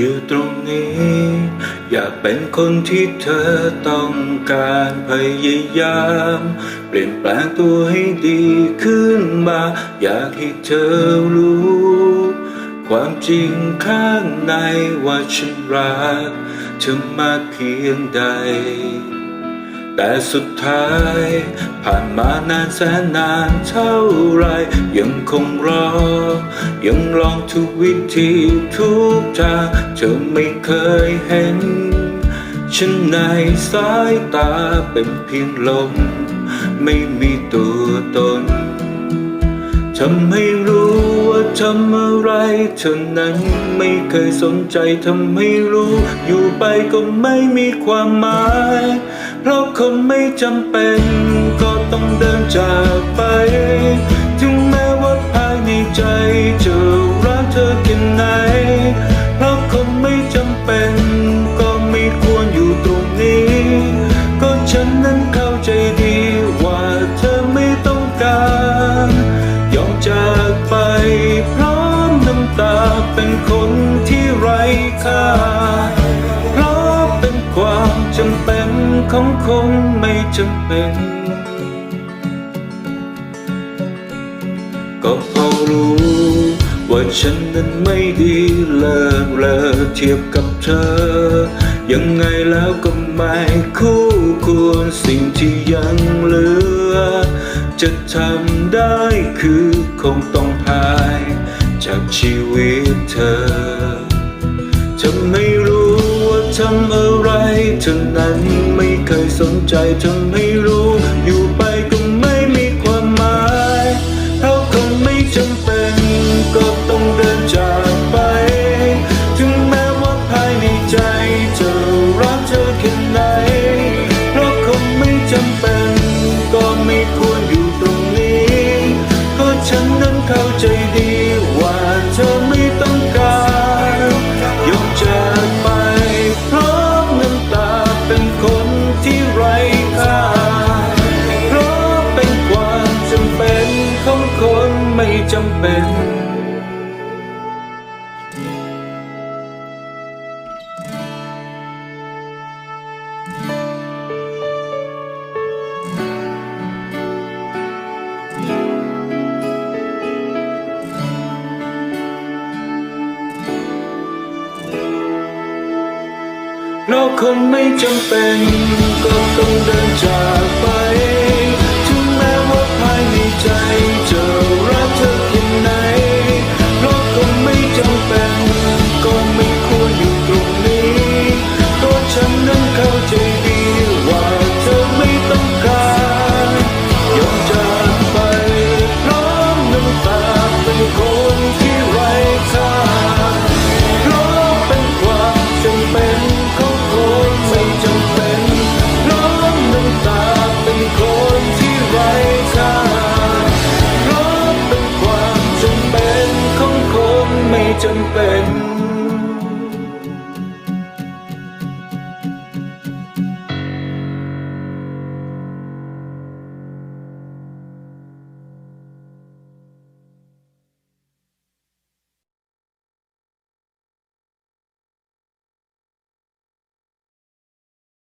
อยู่ตรงนี้ อยากเป็นคนที่เธอต้องการพยายาม เปลี่ยนแปลงตัวให้ดีขึ้นมา อยากให้เธอรู้ ความจริงข้างในว่าฉันรักเธอมากเพียงใด แต่สุดท้าย ผ่านมานานแสนนานเท่าไร ยังคงรอ ยังลองทุกวิธีทุกทางเธอไม่เคยเห็น ฉันในสายตาเป็นเพียงลม ไม่มีตัวตนทำให้รู้ว่าทำอะไรเท่านั้นไม่เคยสนใจทำให้รู้ อยู่ไปก็ไม่มีความหมาย เพราะคนไม่จำเป็นก็ต้องเดินจากไป ของไม่จำเป็น ก็พอรู้ ว่าฉันนั้นไม่ดีเลิกเลอเทียบกับเธอ ยังไงแล้วก็ไม่คู่ควรสิ่งที่ยังเหลือ จะทำได้คือคงต้องหาย จากชีวิตเธอจะไม่รู้ว่าทำอะไรเท่านั้นไม่ สนใจทำให โลกคนไม่จำเป็น ก็ต้องเดินจ จนเป็น